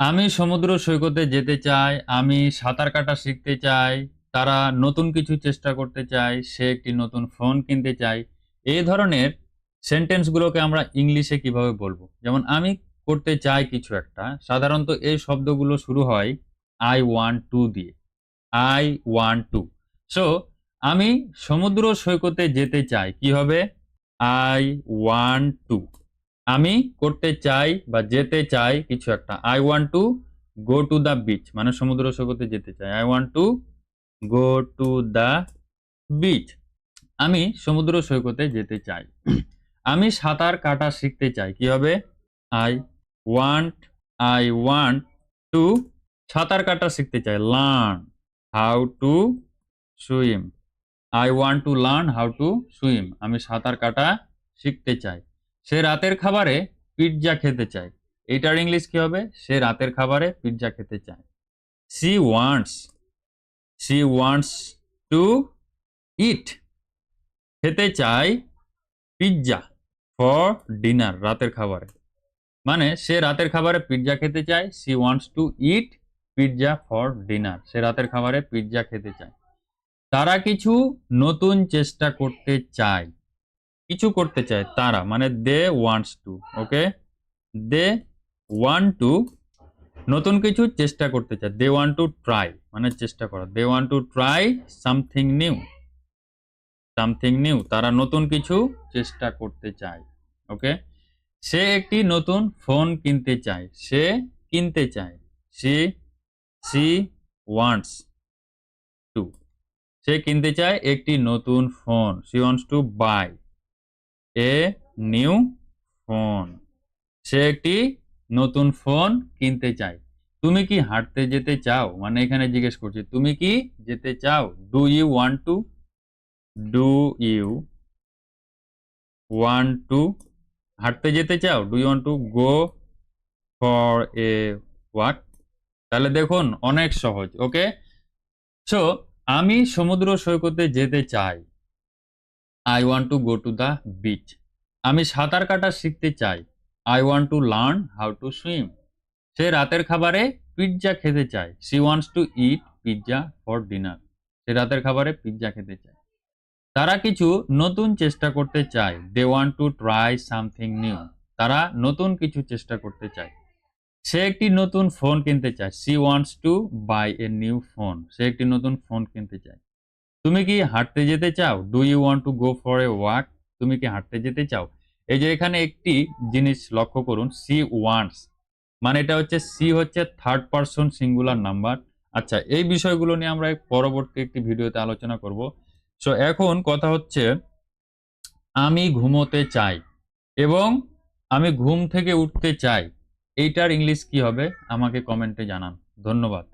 আমি সমুদ্র সৈকতে যেতে চাই, আমি সাঁতার কাটা শিখতে চাই, তারা নতুন কিছু চেষ্টা করতে চায়, সে একটি নতুন ফোন কিনতে চায়। এই ধরনের সেন্টেন্সগুলোকে আমরা ইংলিশে কীভাবে বলব? যেমন, আমি করতে চাই কিছু একটা, সাধারণত এই শব্দগুলো শুরু হয় আই ওয়ান টু দিয়ে। আই ওয়ান টু সো আমি সমুদ্র সৈকতে যেতে চাই কি হবে আই ওয়ান টু আমি করতে চাই বা যেতে চাই কিছু একটা। I want to go to the beach মানে সমুদ্র সৈকতে যেতে চাই। I want to go to the beach আমি সমুদ্র সৈকতে যেতে চাই। আমি সাঁতার কাটা শিখতে চাই, কি হবে? I want I want to সাঁতার কাটা শিখতে চাই। Learn how to swim I want to learn how to swim আমি সাঁতার কাটা শিখতে চাই। সে রাতের খাবারে পিৎজা খেতে চায়। এইটার ইংলিশ কি হবে? সে রাতের খাবারে পিৎজা খেতে চায়। She wants she wants to eat খেতে চায় পিৎজা ফর ডিনার রাতের খাবারে। মানে সে রাতের খাবারে পিৎজা খেতে চায় she wants to eat pizza for dinner সে রাতের খাবারে পিৎজা খেতে চায়। তারা কিছু নতুন চেষ্টা করতে চায়। কিছু করতে চায় তারা মানে they wants to okay they want to নতুন কিছু চেষ্টা করতে চায়। দে ওয়ান টু ট্রাই মানে চেষ্টা করা। They want to try something new something new তারা নতুন কিছু চেষ্টা করতে চায় ওকে সে একটি নতুন ফোন কিনতে চায়। সে কিনতে চায়। সি সি ওয়ান্টস টু সে কিনতে চায় একটি নতুন phone she wants to buy a new phone. সে একটি নতুন ফোন কিনতে চায়। তুমি কি হাঁটতে যেতে চাও? মানে এখানে জিজ্ঞেস করছি, তুমি কি যেতে চাও? Do you want to do you want to হাঁটতে যেতে চাও? Do you want to go for a walk তাহলে দেখুন, অনেক সহজ ওকে সো আমি সমুদ্র সৈকতে যেতে চাই। I want to go to the beach আমি সাঁতার কাটা শিখতে চাই। I want to learn how to swim সে রাতের খাবারে পিৎজা খেতে চায়। She wants to eat pizza for dinner সে রাতের খাবারে পিৎজা খেতে চায়। তারা কিছু নতুন চেষ্টা করতে চায়। They want to try something new তারা নতুন কিছু চেষ্টা করতে চায়। সে একটি নতুন ফোন কিনতে চায়। She wants to buy a new phone সে একটি নতুন ফোন কিনতে চায়। তুমি কি হাঁটতে যেতে চাও? Do you want to go for a walk তুমি কি হাঁটতে যেতে চাও? এই যে এখানে একটি জিনিস লক্ষ্য করুন সি ওয়ান্টস মানে এটা হচ্ছে সি হচ্ছে থার্ড পারসন সিঙ্গুলার নাম্বার আচ্ছা এই বিষয়গুলো নিয়ে আমরা পরবর্তী একটি ভিডিওতে আলোচনা করব। সো এখন কথা হচ্ছে, আমি ঘুমোতে চাই এবং আমি ঘুম থেকে উঠতে চাই। এইটার ইংলিশ কি হবে? আমাকে কমেন্টে জানান। ধন্যবাদ।